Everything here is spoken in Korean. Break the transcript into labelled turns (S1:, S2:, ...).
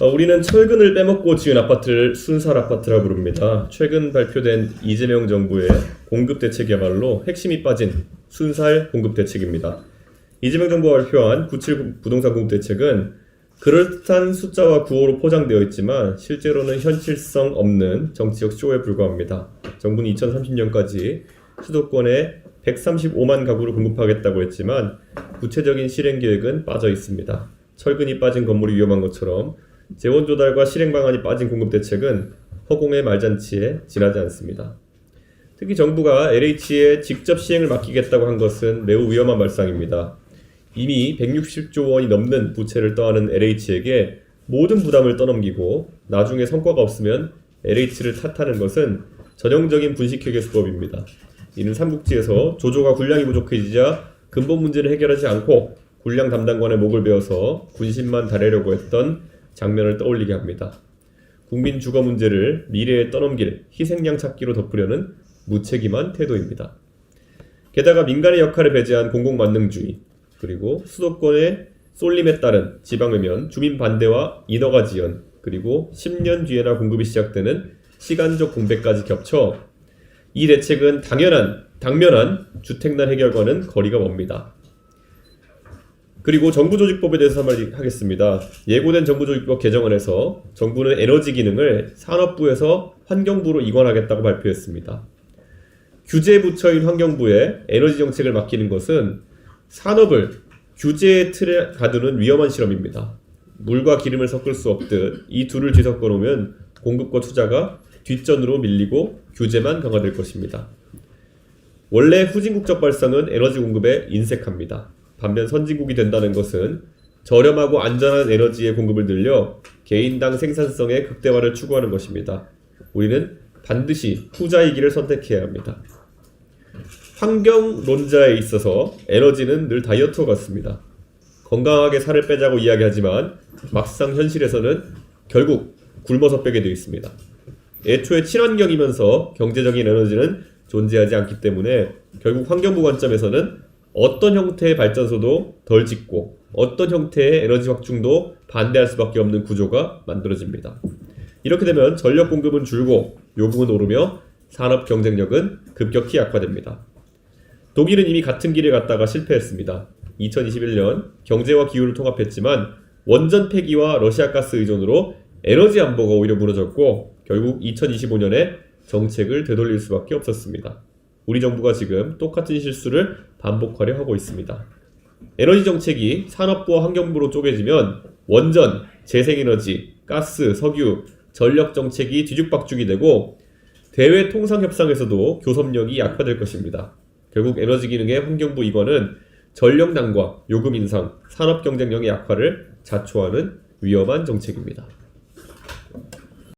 S1: 어, 우리는 철근을 빼먹고 지은 아파트를 순살 아파트라 부릅니다. 최근 발표된 이재명 정부의 공급 대책이야말로 핵심이 빠진 순살 공급 대책입니다. 이재명 정부가 발표한 97 부동산 공급 대책은 그럴듯한 숫자와 구호로 포장되어 있지만 실제로는 현실성 없는 정치적 쇼에 불과합니다. 정부는 2030년까지 수도권에 135만 가구를 공급하겠다고 했지만 구체적인 실행 계획은 빠져 있습니다. 철근이 빠진 건물이 위험한 것처럼 재원 조달과 실행 방안이 빠진 공급 대책은 허공의 말잔치에 지나지 않습니다. 특히 정부가 LH에 직접 시행을 맡기겠다고 한 것은 매우 위험한 발상입니다. 이미 160조 원이 넘는 부채를 떠안은 LH에게 모든 부담을 떠넘기고 나중에 성과가 없으면 LH를 탓하는 것은 전형적인 분식회계 수법입니다. 이는 삼국지에서 조조가 군량이 부족해지자 근본 문제를 해결하지 않고 군량 담당관의 목을 베어서 군심만 달래려고 했던 장면을 떠올리게 합니다. 국민 주거 문제를 미래에 떠넘길 희생양 찾기로 덮으려는 무책임한 태도입니다. 게다가 민간의 역할을 배제한 공공만능주의, 그리고 수도권의 쏠림에 따른 지방외면, 주민 반대와 인허가 지연, 그리고 10년 뒤에나 공급이 시작되는 시간적 공백까지 겹쳐 이 대책은 당연한, 당면한 주택난 해결과는 거리가 멉니다. 그리고 정부조직법에 대해서 한마디 하겠습니다. 예고된 정부조직법 개정안에서 정부는 에너지 기능을 산업부에서 환경부로 이관하겠다고 발표했습니다. 규제 부처인 환경부에 에너지 정책을 맡기는 것은 산업을 규제의 틀에 가두는 위험한 실험입니다. 물과 기름을 섞을 수 없듯 이 둘을 뒤섞어 놓으면 공급과 투자가 뒷전으로 밀리고 규제만 강화될 것입니다. 원래 후진국적 발상은 에너지 공급에 인색합니다. 반면 선진국이 된다는 것은 저렴하고 안전한 에너지의 공급을 늘려 개인당 생산성의 극대화를 추구하는 것입니다. 우리는 반드시 후자이기를 선택해야 합니다. 환경론자에 있어서 에너지는 늘 다이어트와 같습니다. 건강하게 살을 빼자고 이야기하지만 막상 현실에서는 결국 굶어서 빼게 되어 있습니다. 애초에 친환경이면서 경제적인 에너지는 존재하지 않기 때문에 결국 환경부 관점에서는 어떤 형태의 발전소도 덜 짓고 어떤 형태의 에너지 확충도 반대할 수밖에 없는 구조가 만들어집니다. 이렇게 되면 전력 공급은 줄고 요금은 오르며 산업 경쟁력은 급격히 약화됩니다. 독일은 이미 같은 길을 갔다가 실패했습니다. 2021년 경제와 기후를 통합했지만 원전 폐기와 러시아 가스 의존으로 에너지 안보가 오히려 무너졌고 결국 2025년에 정책을 되돌릴 수밖에 없었습니다. 우리 정부가 지금 똑같은 실수를 반복하려 하고 있습니다. 에너지 정책이 산업부와 환경부로 쪼개지면 원전, 재생에너지, 가스, 석유, 전력 정책이 뒤죽박죽이 되고 대외 통상 협상에서도 교섭력이 약화될 것입니다. 결국 에너지 기능의 환경부 이관은 전력난과 요금 인상, 산업 경쟁력의 약화를 자초하는 위험한 정책입니다.